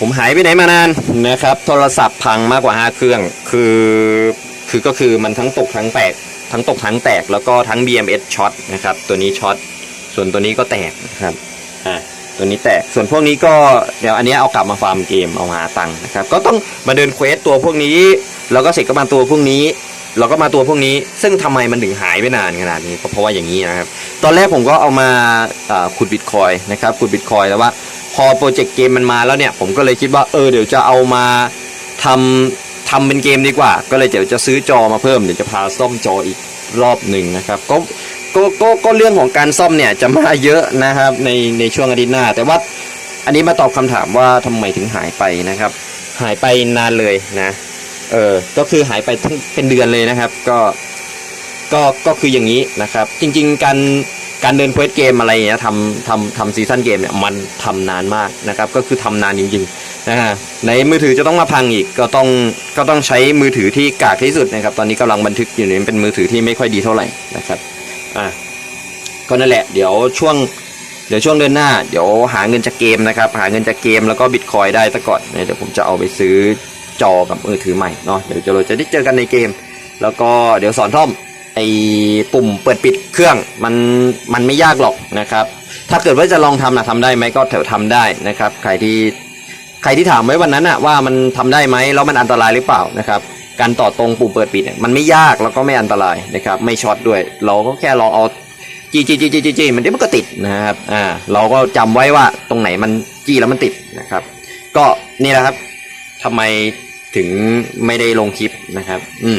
ผมหายไปไหนมานานนะครับ โทรศัพท์พังมากกว่า5เครื่อง คือคือก็คือมันทั้งตกทั้งแตก ทั้งตกทั้งแตกแล้วก็ทั้ง BMS ช็อตนะครับ ตัวนี้ช็อตส่วนตัวนี้ก็แตกนะครับอ่าตัวนี้แตกส่วนพวกนี้ก็เดี๋ยวอันนี้เอากลับมาฟาร์มเกมเอามาหาตังค์นะครับ ก็ต้องมาเดินเควสตัวพวกนี้ แล้วก็เสร็จก็มาตัวพวกนี้แล้วก็มาตัวพวกนี้ ซึ่งทำไมมันถึงหายไปนานขนาดนี้ก็เพราะว่าอย่างนี้นะครับ ตอนแรกผมก็เอามาอ่าขุดบิตคอยนะครับ ขุดบิตคอยแต่ว่า พอโปรเจกต์เกมมันมาแล้วเนี่ย ผมก็เลยคิดว่าเออเดี๋ยวจะเอามาทำทำเป็นเกมดีกว่า ก็เลยเดี๋ยวจะซื้อจอมาเพิ่มเดี๋ยวจะพาซ่อมจออีกรอบหนึ่งนะครับก็ก็ก็ก็เรื่องของการซ่อมเนี่ยจะมาเยอะนะครับในในช่วงอาทิตย์หน้า แต่ว่าอันนี้มาตอบคำถามว่าทำไมถึงหายไปนะครับ หายไปนานเลยนะเออก็คือหายไปทั้งเป็นเดือนเลยนะครับ ก็ก็ก็คืออย่างนี้นะครับ จริง ๆ การ การเดินเควสเกมอะไรอย่างเงี้ยทำทำทำซีซั่นเกมเนี่ยมันทำนานมากนะครับ ก็คือทำนานจริงๆนะฮะในมือถือจะต้องมาพังอีกก็ต้องก็ต้องใช้มือถือที่กากที่สุดนะครับ ตอนนี้กำลังบันทึกอยู่เนี่ยเป็นมือถือที่ไม่ค่อยดีเท่าไหร่นะครับอะก็นั่นแหละเดี๋ยวช่วงเดี๋ยวช่วงเดือนหน้าเดี๋ยวหาเงินจากเกมนะครับ หาเงินจากเกมแล้วก็บิตคอยได้ซะก่อนนะเดี๋ยวผมจะเอาไปซื้อจอกับมือถือใหม่เนาะเดี๋ยวเราจะได้เจอกันในเกม แล้วก็เดี๋ยวสอนท่อม ไอ้ปุ่มเปิดปิดเครื่องมันมันไม่ยากหรอกนะครับ ถ้าเกิดว่าจะลองทำนะทำได้ไหมก็เถอะทำได้นะครับ ใครที่ใครที่ถามไว้วันนั้นอะว่ามันทำได้ไหมแล้วมันอันตรายหรือเปล่านะครับ การต่อตรงปุ่มเปิดปิดเนี่ยมันไม่ยากแล้วก็ไม่อันตรายนะครับ ไม่ช็อตด้วย เราก็แค่ลองเอาจีจีจีจีจีจีมันเดี๋ยวมันก็ติดนะครับอ่าเราก็จำไว้ว่าตรงไหนมันจี้แล้วมันติดนะครับ ก็นี่แหละครับทำไมถึงไม่ได้ลงคลิปนะครับ อืม